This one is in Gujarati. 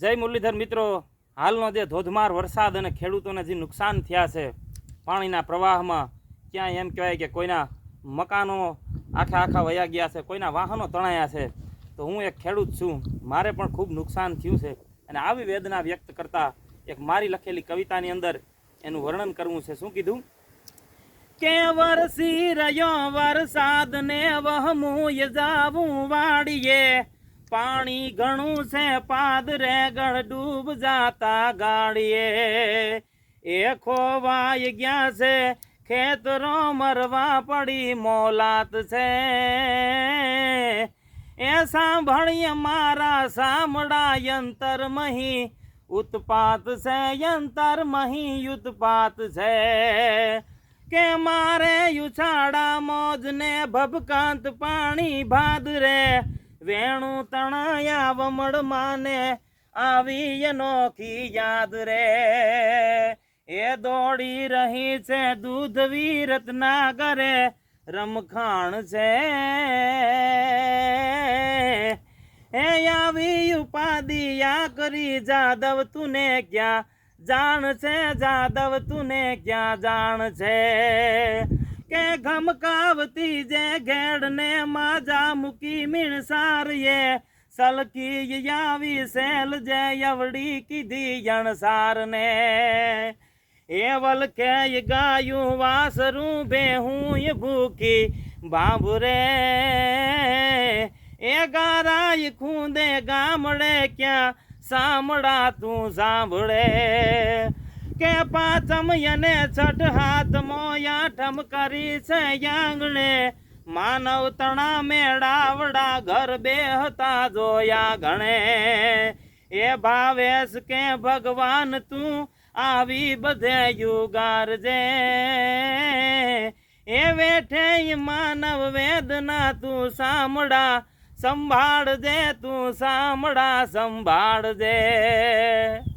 જય મુરલીધર મિત્રો, હાલનો જે ધોધમાર વરસાદ અને ખેડૂતોને જે નુકસાન થયા છે પાણીના પ્રવાહમાં, ક્યાંય એમ કહેવાય કે કોઈના મકાનો આખા આખા વયા ગયા છે, કોઈના વાહનો તણાયા છે. તો હું એક ખેડૂત છું, મારે પણ ખૂબ નુકસાન થયું છે અને આવી વેદના વ્યક્ત કરતા એક મારી લખેલી કવિતાની અંદર એનું વર્ણન કરવું છે. શું કીધું? કે વરસી રહ્યો વરસાદ ને વહમું જાવું વાડીએ પાણી ઘણું છે પાદરે ગળ ડૂબ જાતા ગાડીએ એ ખોવાઈ ગયા છે, ખેતરો મરવા પડી મોલાત છે. એ સાંભળીએ મારા સામડા યંતર મહી ઉત્પાત છે, યંતર મહી ઉત્પાત છે. કે મારે યુછાડા મોજને ભબકાંત પાણી ભાદરે વેણું તણાયા વમળ માને આવી અનોખી યાદ રે. એ દોડી રહી છે દૂધ વીરત ના કરે રમખાણ છે. એ આવી ઉપાધિયા કરી જાદવ તુને ક્યાં જાણ છે, જાદવ તુને ક્યાં જાણ છે? કે ગમકાવતી જે ઘેડ ને માજા મૂકી મીણસારીએ સલકી આવી સેલ જે યવડી કીધી જણસાર ને એ વલકે ગાયું વાસરું બેહું ભૂખી બાબુરે એ ગારાય ખૂંદે ગામડે ક્યાં સાંભળા તું સાંભળે. કે પાંચમ અને છઠ હાથ મોયાઠમ કરી છે આંગણે. માનવ તણા મેળાવડા ઘર બેહતા જોયા ગણે. એ ભાવેશ કે ભગવાન તું આવી બધે યુગારજે એ વેઠે માનવ વેદના તું સાંભળા, સંભાળજે તું સાંભળા, સંભાળજે.